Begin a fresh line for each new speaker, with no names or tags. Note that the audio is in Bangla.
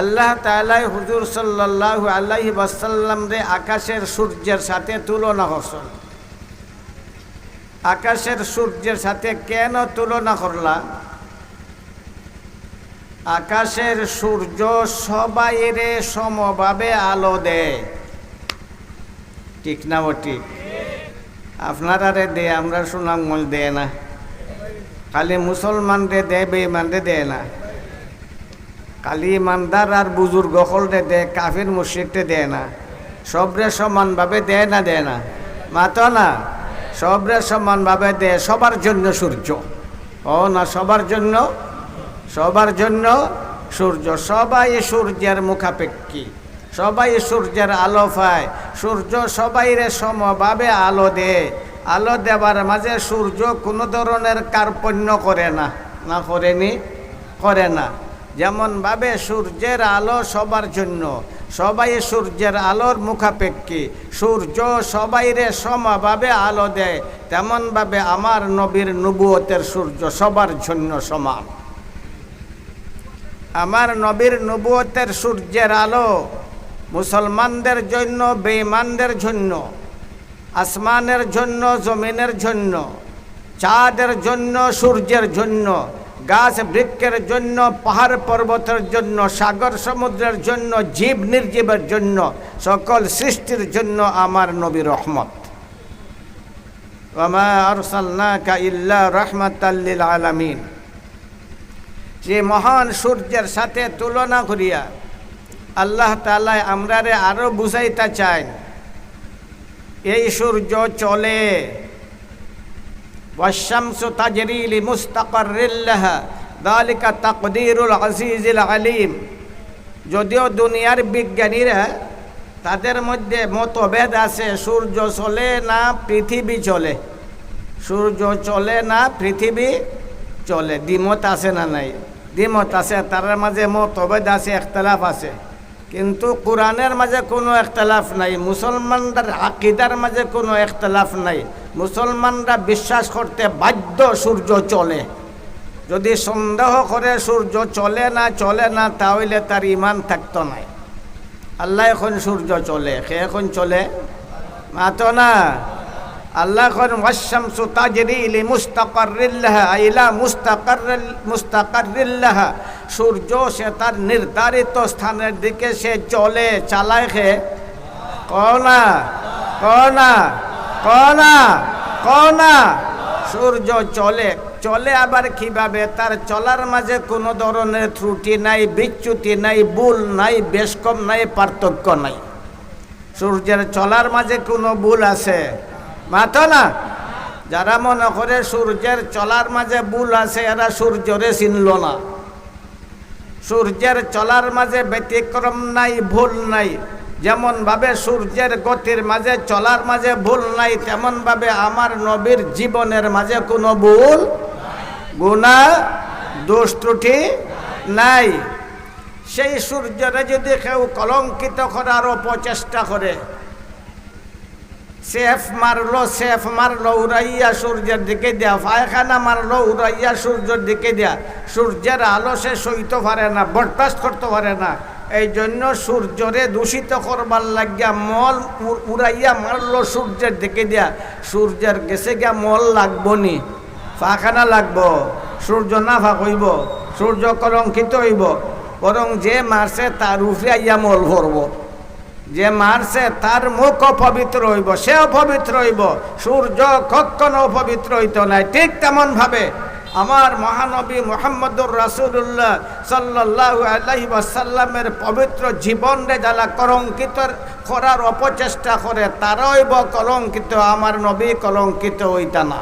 আল্লাহ তালাই হুজুর সাল্লাহ আল্লাহি বাসাল্লাম রে আকাশের সূর্যের সাথে তুলনা করছেন। আকাশের সূর্যের সাথে কেন তুলনা করলা? আকাশের সূর্য সবাইরে সমভাবে আলো দেয়। ঠিক না ও ঠিক আপনারা রে দে আমরা সুনাম দেয় না। খালি মুসলমান রে দে বেইমান রে দেয় না। খালি ইমানদার আর বুজুর্গ হলরে দে কাফির মুর্শিদে দেয় না। সবরে সমানভাবে দেয় না দেয় না। মাতো না, সবরে সমানভাবে দেয়, সবার জন্য সূর্য। ও না, সবার জন্য সবার জন্য সূর্য। সবাই সূর্যের মুখাপেক্ষী, সবাই সূর্যের আলো পায়। সূর্য সবাইরে সমভাবে আলো দেয়। আলো দেবার মাঝে সূর্য কোনো ধরনের কার্পণ্য করে না না করেনি, করে না। যেমনভাবে সূর্যের আলো সবার জন্য, সবাই সূর্যের আলোর মুখাপেক্ষী। সূর্য সবাইরে সমভাবে আলো দেয় তেমনভাবে আমার নবীর নবুয়তের সূর্য সবার জন্য সমান। আমার নবীর নবুয়তের সূর্যের আলো মুসলমানদের জন্য, বেঈমানদের জন্য, আসমানের জন্য, জমিনের জন্য, চাঁদের জন্য, সূর্যের জন্য গাছ বৃক্ষের জন্য, পাহাড় পর্বতের জন্য, সাগর সমুদ্রের জন্য, জীব নির্জীবের জন্য, সকল সৃষ্টির জন্য আমার নবী রহমত। আলামিন। যে মহান সূর্যের সাথে তুলনা করিয়া আল্লাহ তালায় আমরারে আরও বুঝাইতে চাই এই সূর্য চলে। والشمس تجري لمستقر لها ذلك تقدير العزيز العليم যদিও দুনিয়ার বিজ্ঞানীরা তাদের মধ্যে মতভেদ আছে সূর্য চলে না পৃথিবী চলে সূর্য চলে না পৃথিবী চলে দ্বিমত আছে না নাই দ্বিমত আছে তার মাঝে মতভেদ আছে একতলাফ আছে কিন্তু কোরআনের মাঝে কোনো একতলাফ নাই, মুসলমানদের আকিদার মাঝে কোনো একতলাফ নাই। মুসলমানরা বিশ্বাস করতে বাধ্য সূর্য চলে। যদি সন্দেহ করে সূর্য চলে না চলে না, তাহলে তার ইমান থাকতো নাই আল্লাহ এখন সূর্য চলে, সে এখন চলে। মাতো না। আল্লাহ এখন ওয়াশামসু তাজরি লি মুস্তাকাররিল্লাহ ইলা মুস্তাকার মুস্তাকাররিল্লাহ। সূর্য সে তার নির্ধারিত স্থানের দিকে সে চলে, চালায় খে কনা কনা কনা কনা। সূর্য চলে চলে আবার কীভাবে? তার চলার মাঝে কোনো ধরনের ত্রুটি নাই, বিচ্যুতি নাই, ভুল নাই বেশ কম নাই, পার্থক্য নাই। সূর্যের চলার মাঝে কোনো ভুল আছে? মাতো না? যারা মনে করে সূর্যের চলার মাঝে ভুল আছে, এরা সূর্যরে চিনল না। সূর্যের চলার মাঝে ব্যতিক্রম নাই, ভুল নাই। যেমনভাবে সূর্যের গতির মাঝে চলার মাঝে ভুল নাই, তেমনভাবে আমার নবীর জীবনের মাঝে কোনো ভুল গুণা, দোষ ত্রুটি নাই। সেই সূর্যরে যদি কেউ কলঙ্কিত করার অপচেষ্টা করে সেফ মারলো সেফ মারলো, উড়াইয়া সূর্যের দিকে দেয়া। পায়খানা মারলো, উড়াইয়া সূর্যের দিকে দেয়া। সূর্যের আলো সে সইতে পারে না, বরদাস্ত করতে পারে না। এই জন্য সূর্যরে দূষিত করবার লাগিয়া মল উড়াইয়া মারলো সূর্যের দিকে দেয়া। সূর্যের গেছে গিয়া মল লাগবো নি পাখানা লাগবো, সূর্য না ফাঁক হইব সূর্য কলঙ্কিত হইব। বরং যে মারছে তার উপরে আইয়া মল ভরবো। যে মারছে, তার মুখ অপবিত্র হইব, সে অপবিত্র হইব, সূর্য কখনো অপবিত্র হইত নাই। ঠিক তেমন ভাবে আমার মহানবী মোহাম্মদুর রাসুল্লাহ সাল্লাহ আলহি ওয়াসাল্লামের পবিত্র জীবনরে যারা কলঙ্কিত, করার অপচেষ্টা করে, তারাই কলঙ্কিত, আমার নবী কলঙ্কিত হইতা না।